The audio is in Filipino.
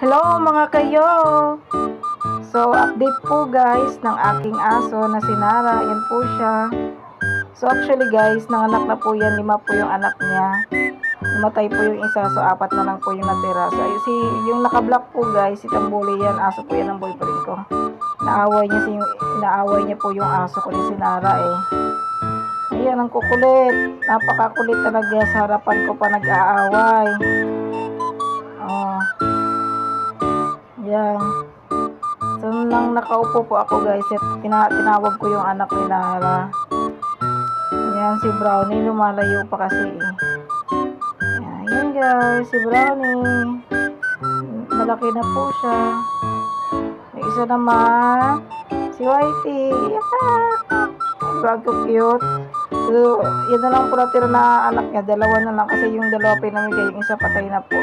Hello mga kayo! So, update po guys ng aking aso na si Nara. Yan po siya. So, actually guys, nanganak na po yan. Lima po yung anak niya. Namatay po yung isa. So, apat na lang po yung natira. So, si, yung naka-block po guys, si Tambuli yan. Aso po yan ng boyfriend ko. Naaway niya, si, naaway niya po yung aso ko ni si Nara eh. Ayan, ang kukulit. Napakakulit talaga. Sa harapan ko pa nag-aaway. Yan. So, nang nakaupo po ako guys, at tina tinawag ko yung anak ni Nara. Yan, si Brownie, lumalayo pa kasi eh. Yan, yan guys, si Brownie. Malaki na po siya. May isa naman, si Whitey. Yeah! Bago cute. So, yun na lang po natira na anak niya. Dalawa na lang kasi yung dalawa pinamigay, yung isa patay na po.